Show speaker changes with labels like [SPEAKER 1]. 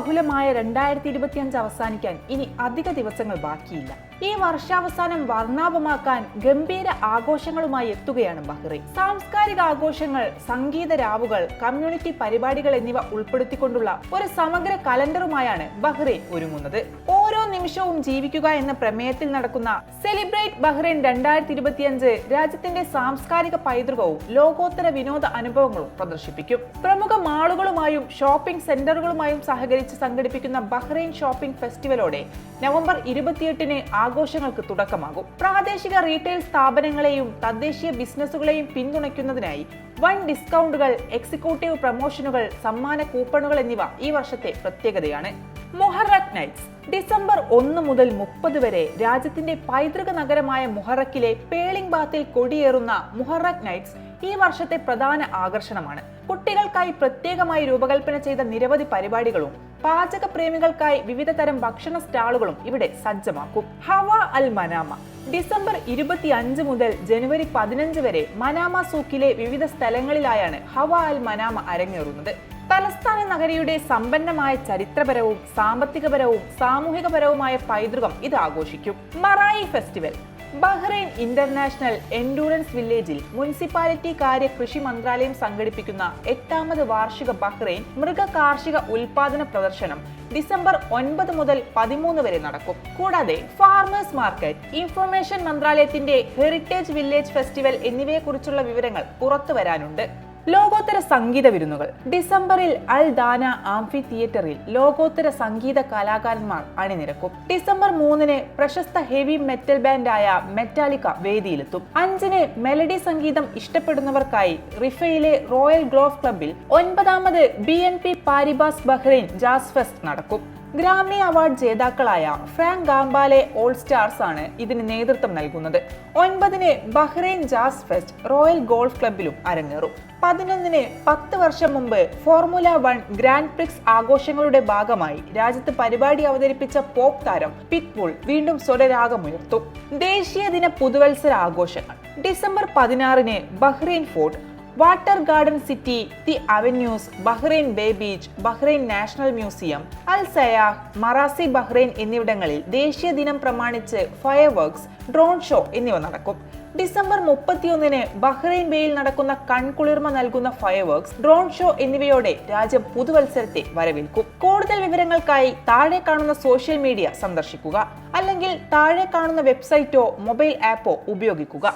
[SPEAKER 1] ബഹുലമായ രണ്ടായിരത്തി ഇരുപത്തിയഞ്ച് അവസാനിക്കാൻ ഇനി അധിക ദിവസങ്ങൾ ബാക്കിയില്ല. ഈ വർഷാവസാനം വർണാഭമാക്കാൻ ഗംഭീര ആഘോഷങ്ങളുമായി എത്തുകയാണ് ബഹ്റൈൻ സാംസ്കാരിക ആഘോഷങ്ങൾ സംഗീത രാവുകൾ കമ്മ്യൂണിറ്റി പരിപാടികൾ എന്നിവ ഉൾപ്പെടുത്തിക്കൊണ്ടുള്ള ഒരു സമഗ്ര കലണ്ടറുമായാണ് ബഹ്റൈൻ ഒരുങ്ങുന്നത്. ഓരോ നിമിഷവും ജീവിക്കുക എന്ന പ്രമേയത്തിൽ നടക്കുന്ന സെലിബ്രേറ്റ് ബഹ്റൈൻ രണ്ടായിരത്തി ഇരുപത്തിയഞ്ച് രാജ്യത്തിന്റെ സാംസ്കാരിക പൈതൃകവും ലോകോത്തര വിനോദ അനുഭവങ്ങളും പ്രദർശിപ്പിക്കും. പ്രമുഖ മാളുകളുമായും ഷോപ്പിംഗ് സെന്ററുകളുമായും സഹകരിച്ച് സംഘടിപ്പിക്കുന്ന ബഹ്റൈൻ ഷോപ്പിംഗ് ഫെസ്റ്റിവലോടെ നവംബർ ഇരുപത്തിയെട്ടിന് ആഘോഷങ്ങൾക്ക് തുടക്കമാകും. പ്രാദേശിക റീറ്റെയിൽ സ്ഥാപനങ്ങളെയും തദ്ദേശീയ ബിസിനസ്സുകളെയും പിന്തുണയ്ക്കുന്നതിനായി വൻ ഡിസ്കൗണ്ടുകൾ എക്സിക്യൂട്ടീവ് പ്രമോഷനുകൾ സമ്മാന കൂപ്പണുകൾ എന്നിവ ഈ വർഷത്തെ പ്രത്യേകതയാണ്. മൊഹറക് നൈറ്റ്സ്. ഡിസംബർ ഒന്ന് മുതൽ മുപ്പത് വരെ രാജ്യത്തിന്റെ പൈതൃക നഗരമായ മുഹറക്കിലെ പേളിംഗ് ബാത്തിൽ കൊടിയേറുന്ന മുഹറക് നൈറ്റ്സ് ഈ വർഷത്തെ പ്രധാന ആകർഷണമാണ്. കുട്ടികൾക്കായി പ്രത്യേകമായി രൂപകൽപ്പന ചെയ്ത നിരവധി പരിപാടികളും പാചക പ്രേമികൾക്കായി വിവിധ തരം ഭക്ഷണ സ്റ്റാളുകളും ഇവിടെ സജ്ജമാക്കും. ഹവ അൽ മനാമ. ഡിസംബർ ഇരുപത്തി അഞ്ച് മുതൽ ജനുവരി പതിനഞ്ച് വരെ മനാമ സൂക്കിലെ വിവിധ സ്ഥലങ്ങളിലായാണ് ഹവ അൽ മനാമ അരങ്ങേറുന്നത്. തലസ്ഥാന നഗരിയുടെ സമ്പന്നമായ ചരിത്രപരവും സാമ്പത്തികപരവും സാമൂഹികപരവുമായ പൈതൃകം ഇത് ആഘോഷിക്കും. Marai festival. Bahrain international endurance വില്ലേജിൽ മുനിസിപ്പാലിറ്റി കാര്യ കൃഷി മന്ത്രാലയം സംഘടിപ്പിക്കുന്ന എട്ടാമത് വാർഷിക ബഹ്റൈൻ മൃഗ കാർഷിക ഉൽപാദന പ്രദർശനം ഡിസംബർ ഒൻപത് മുതൽ പതിമൂന്ന് വരെ നടക്കും. കൂടാതെ ഫാർമേഴ്സ് മാർക്കറ്റ് ഇൻഫർമേഷൻ മന്ത്രാലയത്തിന്റെ ഹെറിറ്റേജ് വില്ലേജ് ഫെസ്റ്റിവൽ എന്നിവയെക്കുറിച്ചുള്ള വിവരങ്ങൾ പുറത്തു വരാനുണ്ട് ലോകോത്തര സംഗീത വിരുന്നുകൾ. ഡിസംബറിൽ അൽ ദാന ആംഫി തിയേറ്ററിൽ ലോകോത്തര സംഗീത കലാകാരന്മാർ അണിനിരക്കും. ഡിസംബർ മൂന്നിന് പ്രശസ്ത ഹെവി മെറ്റൽ ബാൻഡായ മെറ്റാലിക്ക വേദിയിലെത്തും. അഞ്ചിന് മെലഡി സംഗീതം ഇഷ്ടപ്പെടുന്നവർക്കായി റിഫയിലെ റോയൽ ഗ്ലോഫ് ക്ലബിൽ ഒൻപതാമത് B N P Paribas Bahrain jazz fest നടക്കും. ഗ്രാമി അവാർഡ് ജേതാക്കളായ ഫ്രാങ്ക് ഗാംബാലെ ഓൾ സ്റ്റാർസ് ആണ് ഇതിന് നേതൃത്വം നൽകുന്നത്. ഒൻപതിന് Bahrain jazz fest royal golf ക്ലബിലും അരങ്ങേറും. പതിനൊന്നിന് പത്ത് വർഷം മുമ്പ് ഫോർമുല വൺ ഗ്രാൻഡ് പ്രിക്സ് ആഘോഷങ്ങളുടെ ഭാഗമായി രാജ്യത്ത് പരിപാടി അവതരിപ്പിച്ച പോപ്പ് താരം പിറ്റ്ബുൾ വീണ്ടും സ്വരരാഗമുയർത്തും. ദേശീയ ദിന പുതുവത്സര ആഘോഷങ്ങൾ. ഡിസംബർ പതിനാറിന് Bahrain Fort Water Garden City The Avenues Bahrain Bay beach Bahrain National Museum Al Sayah Marassi Bahrain എന്നിവിടങ്ങളിൽ ദേശീയ ദിനം പ്രമാണിച്ച് ഫയർ വർക്ക്സ് ഡ്രോൺ ഷോ എന്നിവ നടക്കും. ഡിസംബർ മുപ്പത്തിയൊന്നിന് ബഹ്റൈൻ ബേയിൽ നടക്കുന്ന കൺകുളിർമ നൽകുന്ന ഫയർ വർക്ക്സ് ഡ്രോൺ ഷോ എന്നിവയോടെ രാജ്യം പുതുവത്സരത്തെ വരവേൽക്കും. കൂടുതൽ വിവരങ്ങൾക്കായി താഴെ കാണുന്ന സോഷ്യൽ മീഡിയ സന്ദർശിക്കുക. അല്ലെങ്കിൽ താഴെ കാണുന്ന വെബ്സൈറ്റോ മൊബൈൽ ആപ്പോ ഉപയോഗിക്കുക.